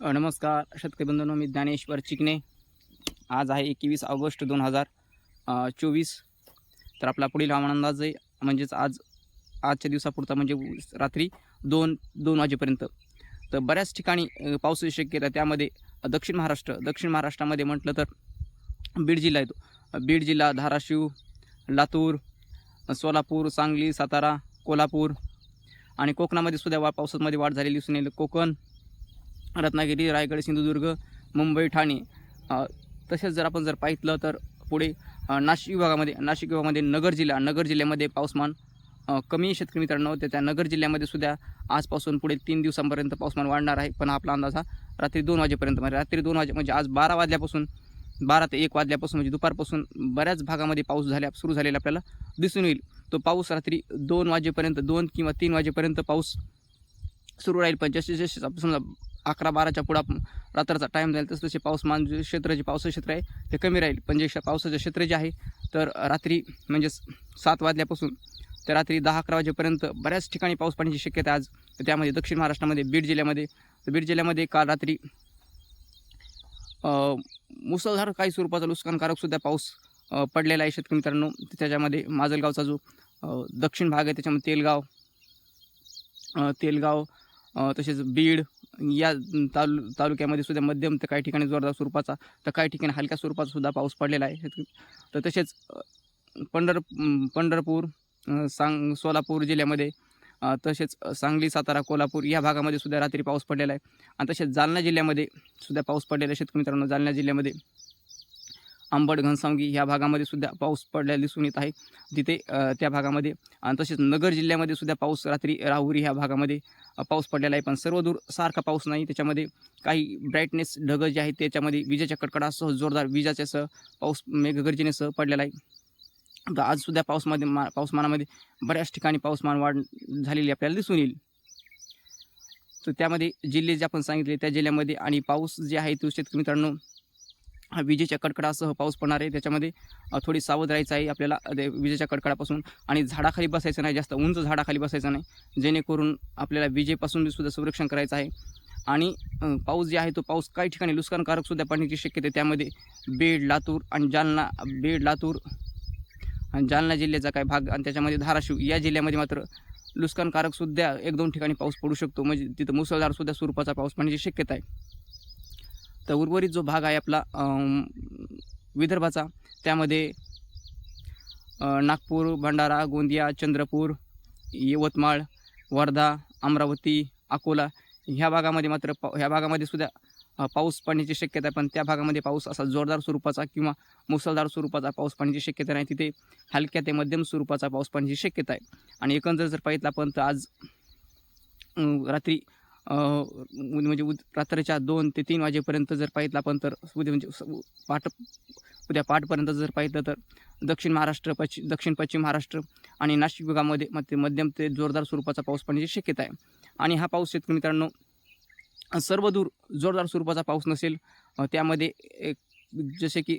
नमस्कार शेतकरी बंधूंनो मी ज्ञानेश्वर चिकणे आज आहे एकवीस ऑगस्ट दोन हजार चोवीस. तर आपला पुढील हवामान अंदाज आहे म्हणजेच आज आजच्या दिवसापुरता म्हणजे रात्री दोन दोन वाजेपर्यंत. तर बऱ्याच ठिकाणी पावसाची शक्यता त्यामध्ये दक्षिण महाराष्ट्र दक्षिण महाराष्ट्रामध्ये म्हटलं तर बीड जिल्हा येतो. बीड जिल्हा धाराशिव लातूर सोलापूर सांगली सातारा कोल्हापूर आणि कोकणामध्ये सुद्धा वा पावसामध्ये वाढ झालेली दिसून येईल. कोकण रत्नागिरी रायगड सिंधुदुर्ग मुंबई ठाणे तसेच जर आपण जर पाहितलं तर पुढे नाशिक विभागामध्ये नाशिक विभागामध्ये नगर जिल्हा नगर जिल्ह्यामध्ये पाऊसमान कमी शेतकरी मित्रांनो. तर त्या नगर जिल्ह्यामध्ये सुद्धा आजपासून पुढे तीन दिवसांपर्यंत पाऊसमान वाढणार आहे. पण आपला अंदाज हा रात्री दोन वाजेपर्यंत म्हणजे रात्री दोन वाजे म्हणजे आज बारा वाजल्यापासून बारा ते एक वाजल्यापासून म्हणजे दुपारपासून बऱ्याच भागामध्ये पाऊस झाल्या सुरू झालेला आपल्याला दिसून येईल. तो पाऊस रात्री दोन वाजेपर्यंत दोन किंवा तीन वाजेपर्यंत पाऊस सुरू राहील. पण जसे जसे समजा अकरा बाराच्या पुढं रात्रीचा टाईम जाईल तसं तसे पाऊसमान जे क्षेत्र जे पावसाचं क्षेत्र आहे ते कमी राहील. पण जे पावसाचे पावसाचं क्षेत्र जे आहे तर रात्री म्हणजे सात वाजल्यापासून ते रात्री दहा अकरा वाजेपर्यंत बऱ्याच ठिकाणी पाऊस पडण्याची शक्यता आहे आज. त्यामध्ये दक्षिण महाराष्ट्रामध्ये बीड जिल्ह्यामध्ये तर बीड जिल्ह्यामध्ये काल रात्री मुसळधार काही स्वरूपाचा नुकसानकारकसुद्धा पाऊस पडलेला आहे शेतकरी मित्रांनो. त्याच्यामध्ये माजलगावचा जो दक्षिण भाग आहे त्याच्यामध्ये तेलगाव तेलगाव तसेच बीड या तालु तालुक्यामध्ये सुद्धा मध्यम तर काही ठिकाणी जोरदार स्वरूपाचा तर काही ठिकाणी हलक्या स्वरूपाचा सुद्धा पाऊस पडलेला आहे. तर तसेच पंढर पंढरपूर सांग सोलापूर जिल्ह्यामध्ये तसेच सांगली सातारा कोल्हापूर या भागामध्ये सुद्धा रात्री पाऊस पडलेला आहे. आणि तसेच जालना जिल्ह्यामध्ये सुद्धा पाऊस पडलेला आहे. शेतकरी मित्रांनो जालना जिल्ह्यामध्ये आंबड घनसावंगी ह्या भागामध्ये सुद्धा पाऊस पडलेला दिसून येत आहे. तिथे त्या भागामध्ये आणि तसेच नगर जिल्ह्यामध्ये सुद्धा पाऊस रात्री राहुरी ह्या भागामध्ये पाऊस पडलेला आहे. पण सर्व दूर सारखा पाऊस नाही. त्याच्यामध्ये काही ब्राईटनेस ढगं जे आहेत त्याच्यामध्ये विजेच्या कडकडासह जोरदार विजाच्यासह पाऊस मेघगर्जनेसह पडलेला आहे. तर आजसुद्धा पाऊसमध्ये मा पाऊसमानामध्ये बऱ्याच ठिकाणी पाऊसमान वाढ झालेली आपल्याला दिसून येईल. तर त्यामध्ये जिल्हे जे आपण सांगितले त्या जिल्ह्यामध्ये आणि पाऊस जे आहे तो शेतकरी मित्रांनो विजेच्या कडकडासह पाऊस पडणार आहे. त्याच्यामध्ये थोडी सावध राहायचं आहे आपल्याला विजेच्या कडकडापासून. आणि झाडाखाली बसायचं नाही जास्त उंच झाडाखाली बसायचं नाही. जेणेकरून आपल्याला विजेपासून सुद्धा संरक्षण करायचं आहे. आणि पाऊस जे आहे तो पाऊस काही ठिकाणी नुकसानकारकसुद्धा पडण्याची शक्यता आहे. त्यामध्ये बीड लातूर आणि जालना बीड लातूर आणि जालना जिल्ह्याचा काही भाग आणि त्याच्यामध्ये धाराशिव या जिल्ह्यामध्ये मात्र नुकसानकारकसुद्धा एक दोन ठिकाणी पाऊस पडू शकतो. म्हणजे तिथं मुसळधारसुद्धा स्वरूपाचा पाऊस पडण्याची शक्यता आहे. तर उर्वरित जो भाग आहे आपला विदर्भाचा त्यामध्ये नागपूर भंडारा गोंदिया चंद्रपूर यवतमाळ वर्धा अमरावती अकोला ह्या भागामध्ये मात्र पा ह्या भागामध्ये सुद्धा पाऊस पडण्याची शक्यता आहे. पण त्या भागामध्ये पाऊस असा जोरदार स्वरूपाचा किंवा मुसळधार स्वरूपाचा पाऊस पडण्याची शक्यता नाही. तिथे हलक्या ते मध्यम स्वरूपाचा पाऊस पडण्याची शक्यता आहे. आणि एकंदर जर पाहितला आपण तर आज रात्री म्हणजे उद रात्रीच्या दोन ते तीन वाजेपर्यंत जर पाहितलं आपण तर उद्या म्हणजे स- पाट उद्या पाठपर्यंत जर पाहिलं तर दक्षिण महाराष्ट्र पश्चिम दक्षिण पश्चिम महाराष्ट्र आणि नाशिक विभागामध्ये मध्य मध्यम ते जोरदार स्वरूपाचा पाऊस पडण्याची शक्यता आहे. आणि हा पाऊस शेतकरी मित्रांनो सर्वदूर जोरदार स्वरूपाचा पाऊस नसेल त्यामध्ये एक जसे की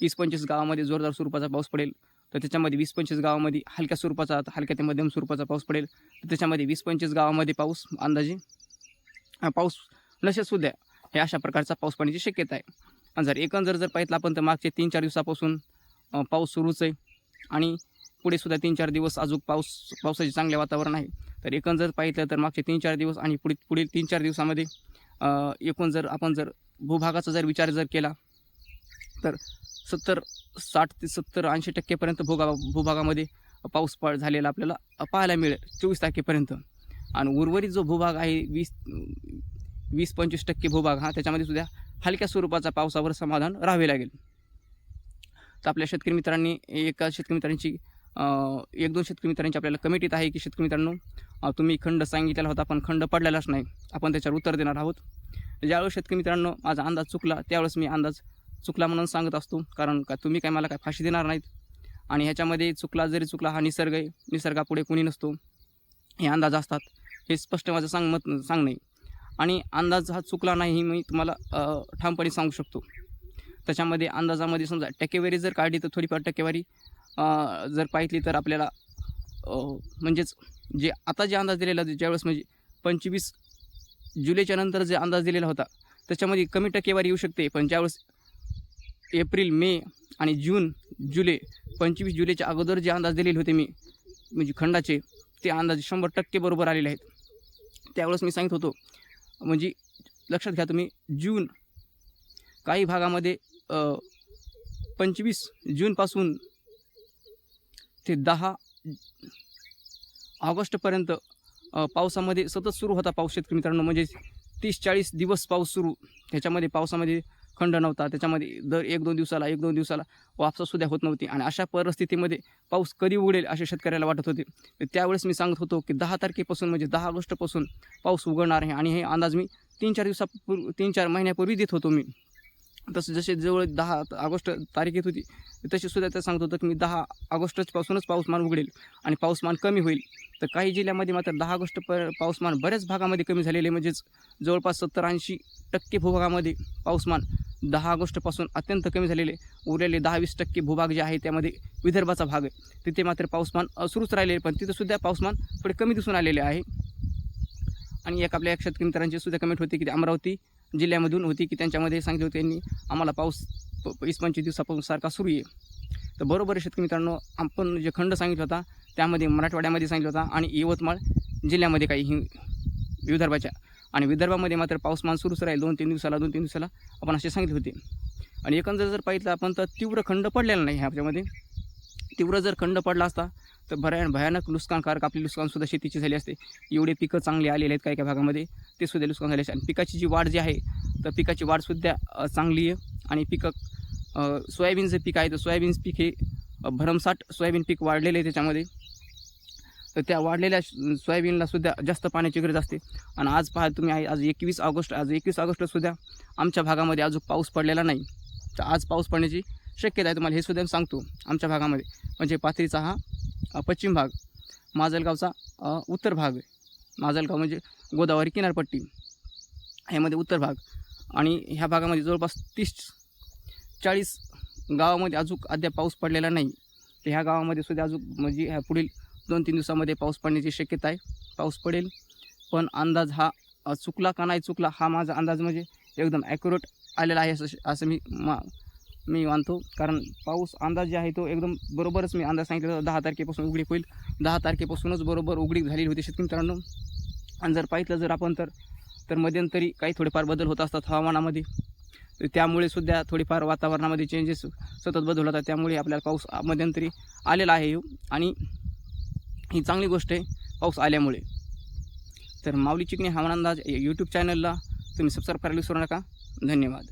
वीस पंचवीस गावामध्ये जोरदार स्वरूपाचा पाऊस पडेल तर त्याच्यामध्ये वीस पंचवीस गावामध्ये हलक्या स्वरूपाचा हलक्या ते मध्यम स्वरूपाचा पाऊस पडेल तर त्याच्यामध्ये वीस पंचवीस गावामध्ये पाऊस अंदाजे पाऊस नसेल सुद्धा हे अशा प्रकारचा पाऊस पडण्याची शक्यता आहे. जर एकंदर जर पाहितलं आपण तर मागचे तीन चार दिवसापासून पाऊस सुरूच आहे. आणि पुढे सुद्धा तीन चार दिवस अजून पाऊस पावसाचे चांगले वातावरण आहे. तर एकंदर पाहिलं तर मागचे तीन चार दिवस आणि पुढे पुढील तीन चार दिवसामध्ये एकूण जर आपण जर भूभागाचा जर विचार जर केला तर सत्तर साठ ते सत्तर ऐंशी टक्केपर्यंत भूगा भूभागामध्ये पाऊस पड झालेला आपल्याला पाहायला मिळेल. चोवीस तारखेपर्यंत. आणि उर्वरित जो भूभाग आहे वीस वीस पंचवीस टक्के भूभाग हा त्याच्यामध्ये सुद्धा हलक्या स्वरूपाचा पावसावर समाधान राहावे लागेल. तर आपल्या शेतकरी मित्रांनी एका शेतकरी मित्रांची एक दोन शेतकरी मित्रांची आपल्याला कमिटीत आहे की शेतकरी मित्रांनो तुम्ही खंड सांगितलेला होता पण खंड पडलेलाच नाही. आपण त्याच्यावर उत्तर देणार आहोत. ज्यावेळेस शेतकरी मित्रांनो माझा अंदाज चुकला त्यावेळेस मी अंदाज चुकला म्हणून सांगत असतो. कारण का तुम्ही काय मला काय फाशी देणार नाहीत? आणि ह्याच्यामध्ये चुकला जरी चुकला हा निसर्ग आहे. निसर्गापुढे कोणी नसतो. हे अंदाज असतात. हे स्पष्ट माझं सांग मत सांगणे. आणि अंदाज हा चुकला नाही हे मी तुम्हाला ठामपणे सांगू शकतो. त्याच्यामध्ये अंदाजामध्ये समजा टक्केवारी जर काढली तर थोडीफार टक्केवारी जर पाहितली तर आपल्याला म्हणजेच जे आता जे अंदाज दिलेला ज्यावेळेस म्हणजे पंचवीस जुलैच्या नंतर जे अंदाज दिलेला होता त्याच्यामध्ये कमी टक्केवारी येऊ शकते. पण ज्यावेळेस एप्रिल मे आणि जून जुलै पंचवीस जुलैच्या अगोदर जे अंदाज दिलेले होते मी म्हणजे खंडाचे ते अंदाज शंभर टक्के बरोबर आलेले आहेत. त्यावेळेस मी सांगित होतो म्हणजे लक्षात घ्या तुम्ही जून काही भागामध्ये पंचवीस जूनपासून ते दहा ऑगस्टपर्यंत पावसामध्ये सतत सुरू होता पाऊस शेतकरी मित्रांनो. म्हणजे तीस चाळीस दिवस पाऊस सुरू. त्याच्यामध्ये पावसामध्ये खंड नव्हता. त्याच्यामध्ये दर एक दोन दिवसाला एक दोन दिवसाला वापसासुद्धा होत नव्हती. आणि अशा परिस्थितीमध्ये पाऊस कधी उघडेल असे शेतकऱ्याला वाटत होते. त्यावेळेस मी सांगत होतो की दहा तारखेपासून म्हणजे दहा ऑगस्टपासून पाऊस उघडणार आहे. आणि हे अंदाज मी तीन चार दिवसापूर्वी तीन चार महिन्यापूर्वी देत होतो मी. तसं जसे जवळ दहा ऑगस्ट तारीख येत होती तशीसुद्धा त्या सांगत होतं की मी दहा ऑगस्टपासूनच पाऊसमान उघडेल. आणि पाऊसमान कमी होईल. तर काही जिल्ह्यामध्ये मात्र दहा ऑगस्ट प पाऊसमान बऱ्याच भागामध्ये कमी झालेले म्हणजेच जवळपास सत्तर ऐंशी टक्के भूभागामध्ये पाऊसमान दहा ऑगस्टपासून अत्यंत कमी झालेले. उरलेले दहा वीस टक्के भूभाग जे आहे त्यामध्ये विदर्भाचा भाग आहे. तिथे मात्र पाऊसमान सुरूच राहिले पण तिथंसुद्धा पाऊसमान थोडे कमी दिसून आलेले आहे. आणि एक आपल्या एक शेतकरी मित्रांची सुद्धा कमेंट होती की ते अमरावती जिल्ह्यामधून होती की त्यांच्यामध्ये सांगितले होते त्यांनी आम्हाला पाऊस प- वीस पंचवीस दिवसापासून सारखा सुरू आहे. तर बरोबर आहे शेतकरी मित्रांनो आपण जे खंड सांगितला होता त्यामध्ये मराठवाड्यामध्ये सांगितलं होता आणि यवतमाळ जिल्ह्यामध्ये काही हि विदर्भाच्या आणि विदर्भामध्ये मात्र पाऊसमान सुरूच राहील दोन तीन दिवसाला दोन तीन दिवसाला. आपण असे सांगितले होते. आणि एकंदर जर पाहिलं आपण तर तीव्र खंड पडलेला नाही ह्याच्यामध्ये. तीव्र जर खंड पडला असता तर भरा भयानक नुकसानकारक आपली नुकसानसुद्धा शेतीची झाली असते. एवढे पिकं चांगली आलेले आहेत काही काही भागामध्ये. ते सुद्धा नुकसान झाले असते. आणि पिकाची जी वाढ जी आहे तर पिकाची वाढसुद्धा चांगली आहे. आणि पिकं सोयाबीनचं पीक आहे तर सोयाबीनचं पीक हे भरमसाठ सोयाबीन पीक वाढलेलं आहे त्याच्यामध्ये. तर त्या वाढलेल्या सोयाबीनला सुद्धा जास्त पाण्याची गरज असते. आणि आज पहा तुम्ही आहे आज एकवीस ऑगस्ट आज एकवीस ऑगस्टसुद्धा आमच्या भागामध्ये अजून पाऊस पडलेला नाही. तर आज पाऊस पडण्याची शक्यता आहे तुम्हाला हे सुद्धा सांगतो आमच्या भागामध्ये. म्हणजे पाथरीचा हा पश्चिम भाग माजलगावचा उत्तर भाग आहे माजलगाव म्हणजे गोदावरी किनारपट्टी ह्यामध्ये उत्तर भाग आणि ह्या भागामध्ये जवळपास तीस चाळीस गावामध्ये अजून अद्याप पाऊस पडलेला नाही. तर ह्या गावामध्ये सुद्धा अजून म्हणजे ह्या पुढील दोन तीन दिवसामध्ये पाऊस पडण्याची शक्यता आहे. पाऊस पडेल पण अंदाज हा चुकला का नाही चुकला हा माझा अंदाज म्हणजे एकदम ॲक्युरेट आलेला आहे असं असं मी मा मी मानतो. कारण पाऊस अंदाज जे आहे तो एकदम बरोबरच मी अंदाज सांगितला होता. दहा तारखेपासून उघडीक होईल. दहा तारखेपासूनच बरोबर उघडीक झालेली होती शेतकरी मित्रांनो. आणि जर पाहिलं जर आपण तर तर मध्यंतरी काही थोडेफार बदल होत असतात हवामानामध्ये. तर त्यामुळे सुद्धा थोडीफार वातावरणामध्ये चेंजेस सतत बदल होतात. त्यामुळे आपल्याला पाऊस मध्यंतरी आलेला आहे. आणि ही चांगली गोष्ट आहे पाऊस आल्यामुळे. तर माऊली चिकणी हवामान अंदाज यूट्यूब चॅनलला तुम्ही सबस्क्राईब करायला विसरू नका. धन्यवाद.